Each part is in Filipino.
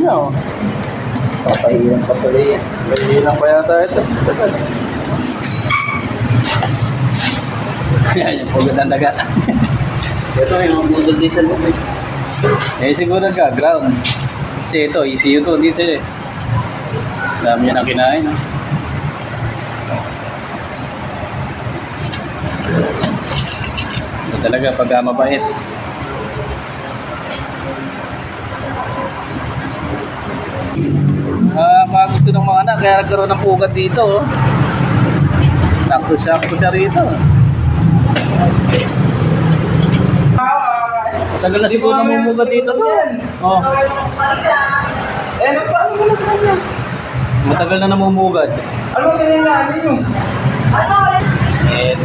No. Papahiyan pa tuloy yan. Lang pa yata ito. Tagal. Yan yung pugad ng daga. Ito yung budol diesel mo. eh. eh siguro ka, ground. Kasi ito, ECU to, hindi sila eh. Dami niya na kinain. no? Ito talaga pag ah, mabait. Ah, mga gusto ng mga anak, kaya nagkaroon ng pugad dito. Oh. Sakto-sakto siya rito. Tagal na siguro namumugad dito. Oh, Eh, ano pa? Ano mo na sa kanya? matagal na namumugad. Ano ba kailangan ninyo? And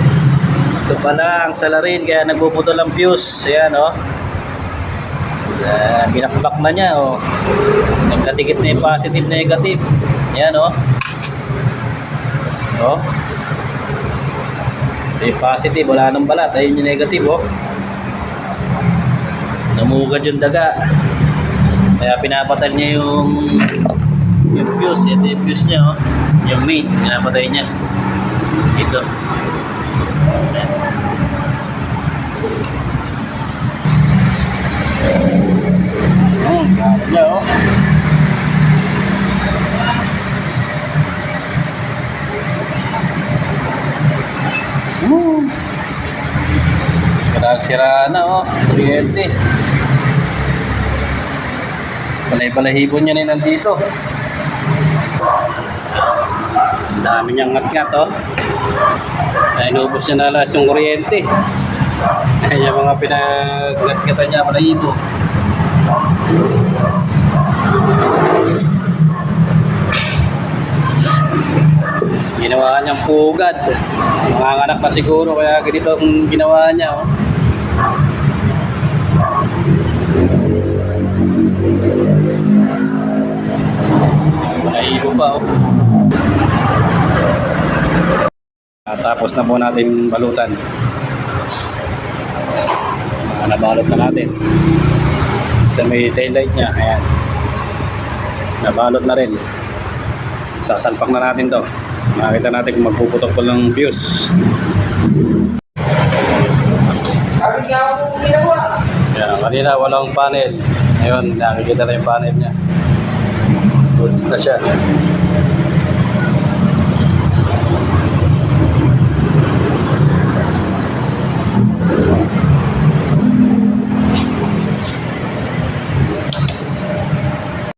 ito pala ang salarin kaya nagbubutol ang fuse. Ayan oh. Uh, binakbak na niya oh. Nagkadikit na yung positive negative. Ayan oh. Oh. Ito yung positive, wala nang balat. Ayun yung negative oh. Namugad yung daga. Kaya pinapatay niya yung yung fuse. Ito yung fuse niya oh. Yung main, pinapatay niya. Ito. Woo! Sira-sira na, oh. Kuryente. Balay-balahibo niya na nandito. Dami niyang ngat-ngat, oh. Ay, inubos niya na alas yung kuryente. Ay, yung mga pinag-ngat-ngatan niya, balahibo. Ginawa niyang pugad. Manganganak pa siguro, kaya ganito ang ginawa niya, oh. Balahibo pa, oh. Tapos na po natin balutan. Mga nabalot na natin. Sa may taillight niya, ayan. Nabalot na rin. Sasalpak na natin to. Makita natin kung magpuputok po ng fuse. Sabi nga ako ginawa. Ayan, kanina walang panel. Ngayon, nakikita na yung panel niya. Goods na siya.